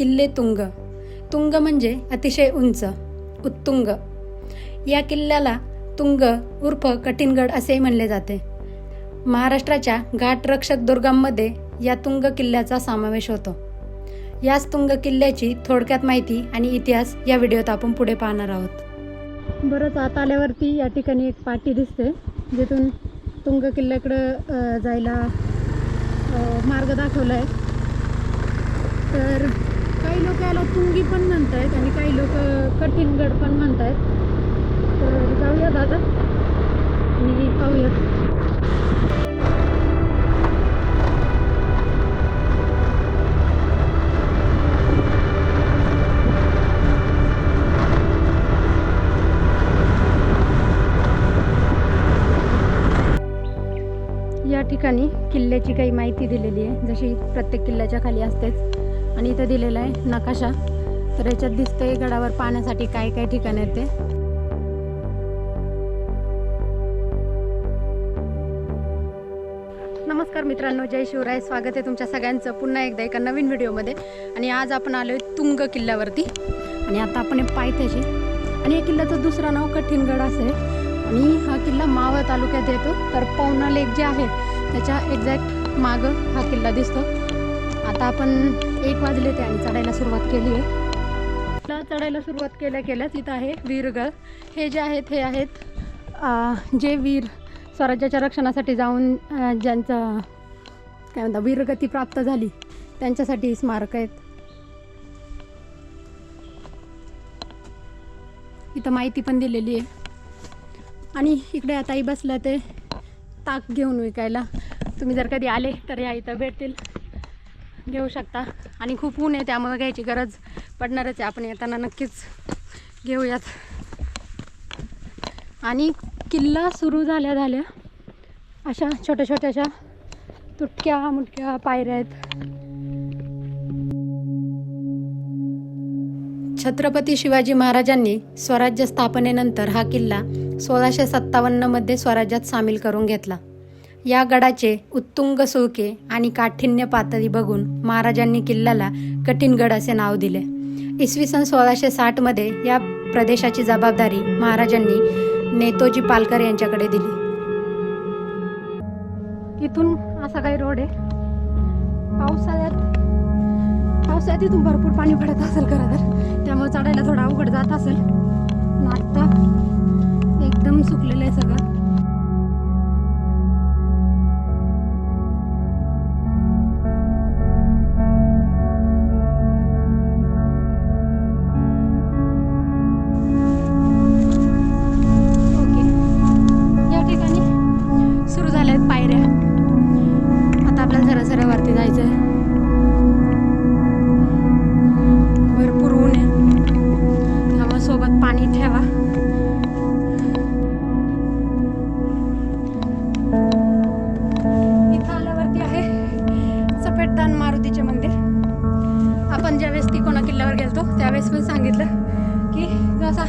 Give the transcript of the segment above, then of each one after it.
किल्ले तुंग. तुंग म्हणजे अतिशय उंच उत्तुंग. या किल्ल्याला तुंग उर्फ कठीणगड असेही म्हणले जाते. महाराष्ट्राच्या घाटरक्षक दुर्गांमध्ये या तुंग किल्ल्याचा समावेश होतो. याच तुंग किल्ल्याची थोडक्यात माहिती आणि इतिहास या व्हिडिओत आपण पुढे पाहणार आहोत. बरंच आत आल्यावरती या ठिकाणी एक पाटी दिसते जिथून तुंग किल्ल्याकडं जायला मार्ग दाखवला आहे तर काही लोक याला तुंगी पण म्हणत आहेत आणि काही लोक कठीणगड पण म्हणत आहेत तर जाऊया दादा आणि पाहूयात. या ठिकाणी किल्ल्याची काही माहिती दिलेली आहे. जशी प्रत्येक किल्ल्याच्या खाली असतेच. आणि इथं दिलेलं आहे नकाशा. तर याच्यात दिसतंय गडावर पाहण्यासाठी काय काय ठिकाण आहेत ते. नमस्कार मित्रांनो जय शिवराय. स्वागत आहे तुमच्या सगळ्यांचं पुन्हा एकदा एका नवीन व्हिडिओमध्ये. आणि आज आपण आलो आहे तुंग किल्ल्यावरती. आणि आता आपण पायथ्याशी. आणि या किल्ल्याचं दुसरं नाव कठीणगड असं आहे. आणि हा किल्ला मावळ तालुक्यात येतो. तर पवना लेक जे आहे त्याच्या एक्झॅक्ट मागं हा किल्ला दिसतो. आता आपण एक वाजले ते आणि चढायला सुरुवात केली. आहे चढायला सुरुवात केल्या केल्याच इथं आहे वीरगळ हे जे आहेत हे आहेत जे वीर स्वराज्याच्या रक्षणासाठी जाऊन ज्यांचं काय म्हणतात वीरगती प्राप्त झाली त्यांच्यासाठी स्मारक आहेत. इथं माहिती पण दिलेली आहे. आणि इकडे आताही बसलं ते ताक घेऊन विकायला. तुम्ही जर कधी आले तर या इथं भेटतील. घेऊ शकता. आणि खूप ऊन आहे त्यामुळे घ्यायची गरज पडणारच आहे. आपण येताना नक्कीच घेऊयात. आणि किल्ला सुरू झाल्या झाल्या अशा छोट्या छोट्याशा तुटक्या मुटक्या पायऱ्या आहेत. छत्रपती शिवाजी महाराजांनी स्वराज्य स्थापनेनंतर हा किल्ला सोळाशे सत्तावन्नमध्ये स्वराज्यात सामील करून घेतला. या गडाचे उत्तुंग सुळके आणि काठिण्य पातळी बघून महाराजांनी किल्ल्याला कठीण गड असे नाव दिले. इसवी सन सोळाशे साठमध्ये या प्रदेशाची जबाबदारी महाराजांनी नेतोजी पालकर यांच्याकडे दिली. इथून असा काही रोड आहे. पावसाळ्यात पावसाळ्यात इथून भरपूर पाणी पडत असेल खरं तर. त्यामुळे चढायला थोडा अवघड जात असेल. पण आत्ता एकदम सुकलेलं आहे सगळं. त्यावेळेस पण सांगितलं की असा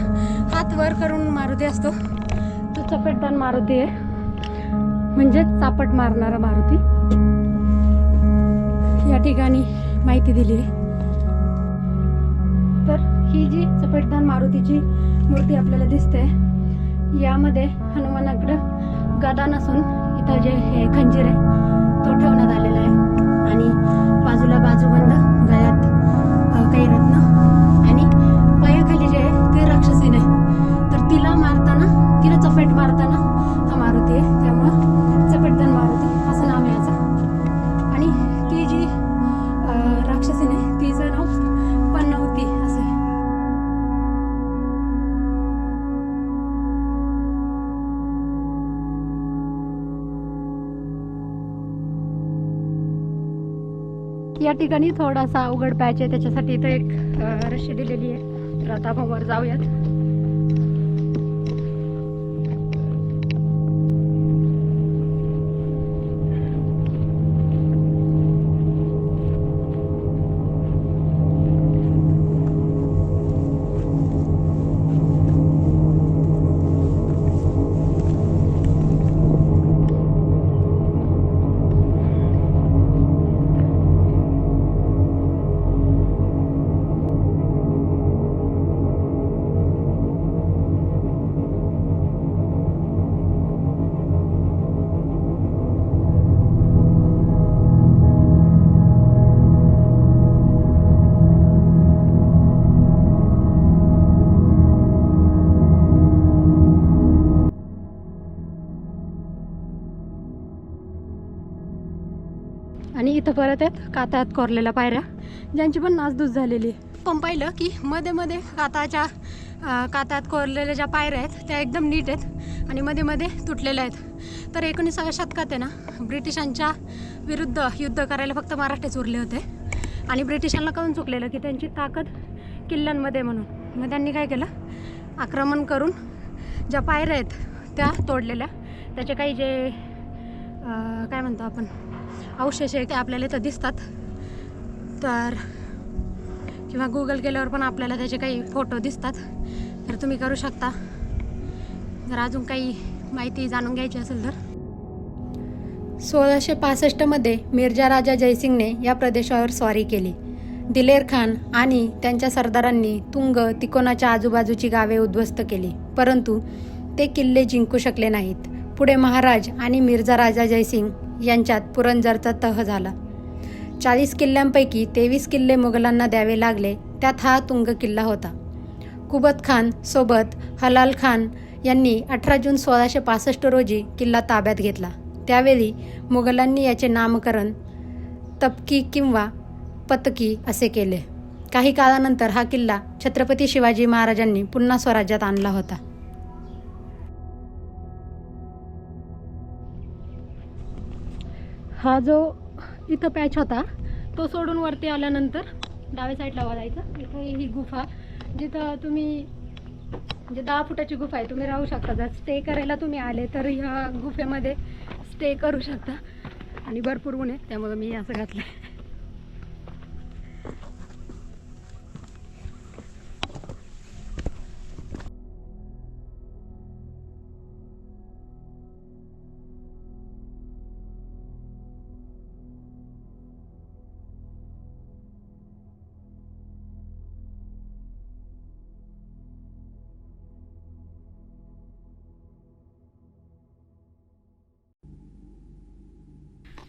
हात वर करून मारुती असतो तो चपेटदान मारुती आहे. म्हणजेच चापट मारणारा मारुती. या ठिकाणी माहिती दिली आहे. तर ही जी चपेटदान मारुतीची मूर्ती आपल्याला दिसते यामध्ये हनुमानाकडं गदा नसून इथं जे हे खंजीर आहे तो ठेवण्यात आलेला आहे. आणि बाजूला बाजूबंद गळ्यात काही रत्न या ठिकाणी थोडासा अवघड पॅच आहे त्याच्यासाठी इथं एक रशी दिलेली आहे. तर आता आपण वर जाऊयात. इथं परत आहेत कातात कोरलेल्या पायऱ्या. ज्यांची पण नासधूस झालेली आहे. पण पाहिलं की मध्ये मध्ये काताच्या कातात कोरलेल्या ज्या पायऱ्या आहेत त्या एकदम नीट आहेत आणि मध्ये मध्ये तुटलेल्या आहेत. तर एकोणीसाव्या शतकात आहे ना ब्रिटिशांच्या विरुद्ध युद्ध करायला फक्त मराठेच उरले होते. आणि ब्रिटिशांना कळून चुकलेलं की त्यांची ताकद किल्ल्यांमध्ये म्हणून. मग त्यांनी काय केलं? आक्रमण करून ज्या पायऱ्या आहेत त्या तोडलेल्या. त्याचे काही जे काय म्हणतो आपण? अवशेष आहे ते आपल्याला इथं दिसतात. तर किंवा गुगल केल्यावर पण आपल्याला त्याचे काही फोटो दिसतात. तर तुम्ही करू शकता. जर अजून काही माहिती जाणून घ्यायची असेल तर. सोळाशे पासष्टमध्ये मिर्जा राजा जयसिंगने या प्रदेशावर स्वारी केली. दिलेर खान आणि त्यांच्या सरदारांनी तुंग तिकोनाच्या आजूबाजूची गावे उद्ध्वस्त केली. परंतु ते किल्ले जिंकू शकले नाहीत. पुढे महाराज आणि मिर्जा राजा जयसिंग यांच्यात पुरंजरचा तह झाला. चाळीस किल्ल्यांपैकी तेवीस किल्ले मुघलांना द्यावे लागले त्यात हा तुंग किल्ला होता. कुबत खान सोबत हलाल खान यांनी अठरा जून सोळाशे पासष्ट रोजी किल्ला ताब्यात घेतला. त्यावेळी मुघलांनी याचे नामकरण तपकी किंवा पतकी असे केले. काही काळानंतर हा किल्ला छत्रपती शिवाजी महाराजांनी पुन्हा स्वराज्यात आणला होता. हा जो इथं पॅच होता तो सोडून वरती आल्यानंतर डाव्या साईडला जायचं इथं ही गुफा जिथं तुम्ही म्हणजे दहा फुटाची गुफा आहे तुम्ही राहू शकता. जर स्टे करायला तुम्ही आले तर ह्या गुफेमध्ये स्टे करू शकता. आणि भरपूर ऊन आहे त्यामुळं मी असं घातलं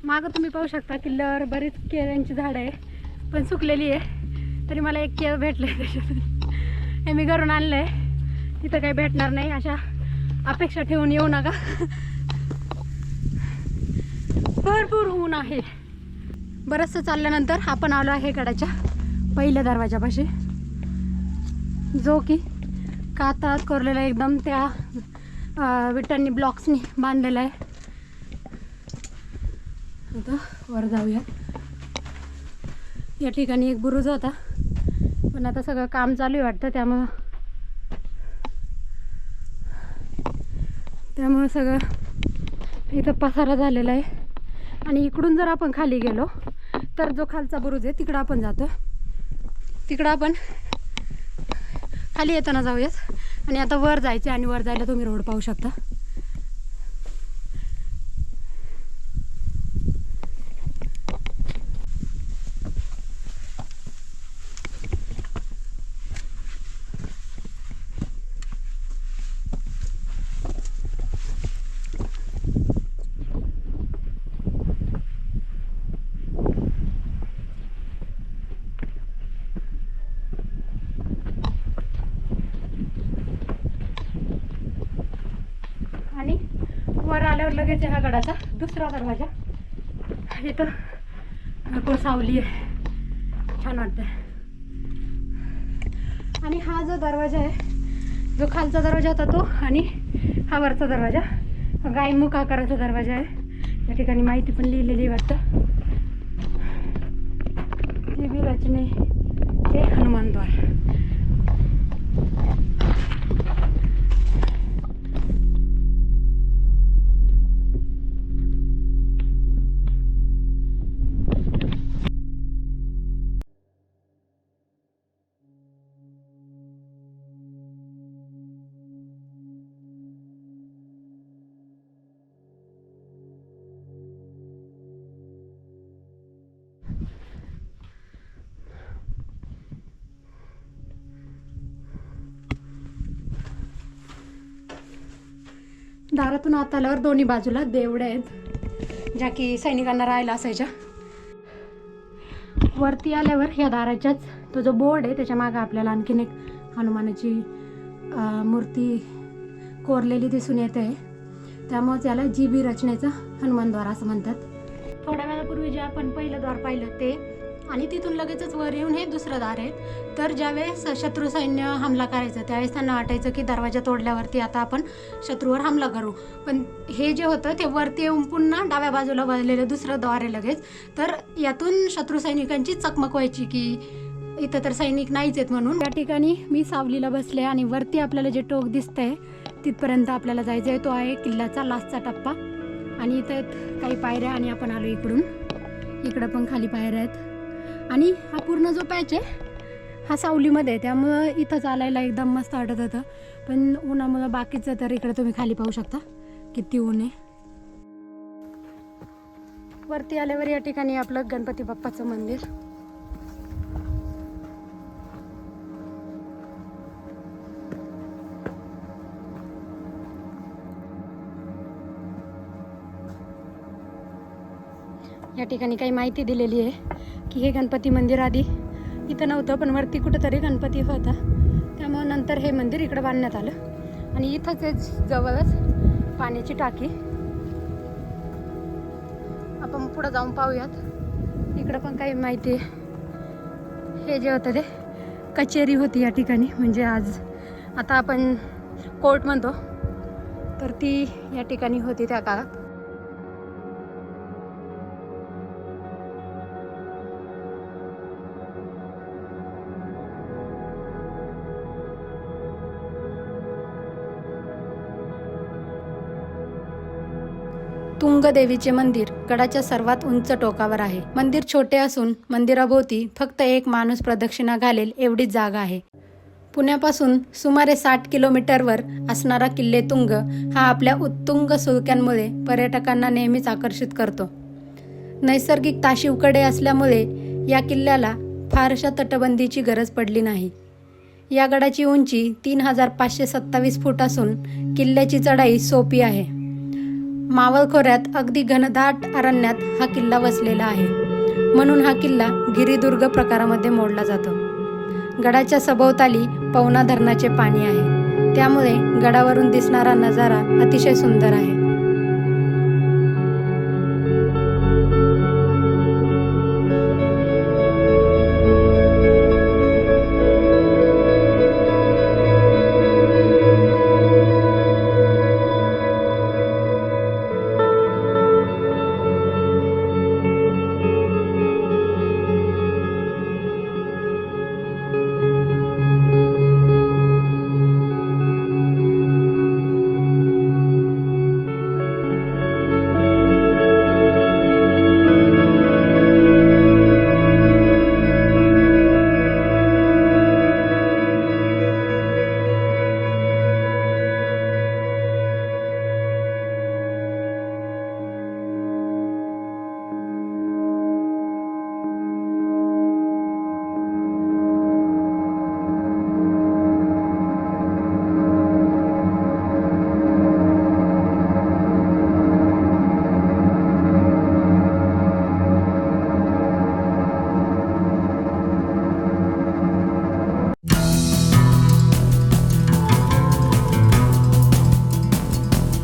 मागं तुम्ही पाहू शकता किल्ल्यावर बरीच केळ्यांची झाडं आहे पण सुकलेली आहे. तरी मला एक केळ भेटलं आहे त्याच्यातून. हे मी घरून आणलं आहे तिथं काही भेटणार नाही. अशा अपेक्षा ठेवून येऊ नका. भरपूर ऊन आहे. बरंचसं चालल्यानंतर आपण आलो आहे गडाच्या पहिल्या दरवाजापाशी जो की कातात कोरलेला एकदम त्या विटांनी ब्लॉक्सनी बांधलेला आहे. आता वर जाऊया. या ठिकाणी एक बुरुज होता. पण आता सगळं काम चालू आहे वाटतं त्यामुळं त्यामुळं सगळं इथं पसारा झालेला आहे. आणि इकडून जर आपण खाली गेलो तर जो खालचा बुरुज आहे तिकडं आपण जातो तिकडं आपण खाली येताना जाऊयात. आणि आता वर जायचे आणि वर जायला तुम्ही रोड पाहू शकता आणि वर आल्यावर लगेच हा गडाचा दुसरा दरवाजा. इथं कोसावली सावली आहे. छान वाटतंय. आणि हा जो दरवाजा आहे जो खालचा दरवाजा होता तो आणि हा वरचा दरवाजा गायमुख आकाराचा दरवाजा आहे. या ठिकाणी माहिती पण लिहिलेली वाटतं. जी बी रचने. दारातून आत आल्यावर दोन्ही बाजूला देवड्या आहेत. ज्या की सैनिकांना राहायला असायच्या. वरती आल्यावर ह्या दाराच्याच तो जो बोर्ड आहे त्याच्यामागे आपल्याला आणखीन एक हनुमानाची मूर्ती कोरलेली दिसून येते. त्यामुळे त्याला जी बी रचनेचं हनुमानद्वार असं म्हणतात. थोड्या वेळापूर्वी जे आपण पहिलं द्वार पाहिलं ते आणि तिथून लगेचच वर येऊन हे दुसरं दार आहे तर ज्यावेळेस शत्रू सैन्य हमला करायचं त्यावेळेस त्यांना वाटायचं की दरवाजा तोडल्यावरती आता आपण शत्रूवर हमला करू. पण हे जे होतं ते वरती येऊन पुन्हा डाव्या बाजूला बसलेलं दुसरं द्वार आहे लगेच. तर यातून शत्रू सैनिकांची चकमक व्हायची की इथं तर सैनिक नाहीच आहेत म्हणून. या ठिकाणी मी सावलीला बसले आणि वरती आपल्याला जे टोक दिसतंय तिथपर्यंत आपल्याला जायचं आहे तो आहे किल्ल्याचा लास्टचा टप्पा. आणि इथं काही पायऱ्या आणि आपण आलो इकडून. इकडं पण खाली पायऱ्या आहेत. आणि हा पूर्ण जो पॅच आहे हा सावलीमध्ये आहे. त्यामुळं इथं चालायला एकदम मस्त वाटत होतं. पण उन्हामुळं बाकीचं तर इकडं तुम्ही खाली पाहू शकता. किती ऊन आहे. वरती आल्यावर या ठिकाणी आपलं गणपती बाप्पाचं मंदिर. या ठिकाणी काही माहिती दिलेली आहे की हे गणपती मंदिर आधी इथं नव्हतं पण वरती कुठंतरी गणपती होता. त्यामुळं नंतर हे मंदिर इकडं बांधण्यात आलं. आणि इथंच आहे जवळच पाण्याची टाकी. आपण पुढं जाऊन पाहूयात. इकडं पण काही माहिती आहे. हे जे होतं ते कचेरी होती या ठिकाणी. म्हणजे आज आता आपण कोर्ट म्हणतो. तर ती या ठिकाणी होती त्या काळात. तुंगदेवीचे मंदिर गडाच्या सर्वात उंच टोकावर आहे. मंदिर छोटे असून मंदिराभोवती फक्त एक माणूस प्रदक्षिणा घालेल एवढीच जागा आहे. पुण्यापासून सुमारे साठ किलोमीटरवर असणारा किल्ले तुंग हा आपल्या उत्तुंग सुळक्यांमुळे पर्यटकांना नेहमीच आकर्षित करतो. नैसर्गिक ताशीवकडे असल्यामुळे या किल्ल्याला फारशा तटबंदीची गरज पडली नाही. या गडाची उंची तीन हजार पाचशे सत्तावीस फूट असून किल्ल्याची चढाई सोपी आहे. मावळ खोऱ्यात अगदी घनदाट अरण्यात हा किल्ला वसलेला आहे. म्हणून हा किल्ला गिरिदुर्ग प्रकारामध्ये मोडला जातो. गडाच्या सभोवताली पवना धरणाचे पाणी आहे. त्यामुळे गडावरून दिसणारा नजारा अतिशय सुंदर आहे.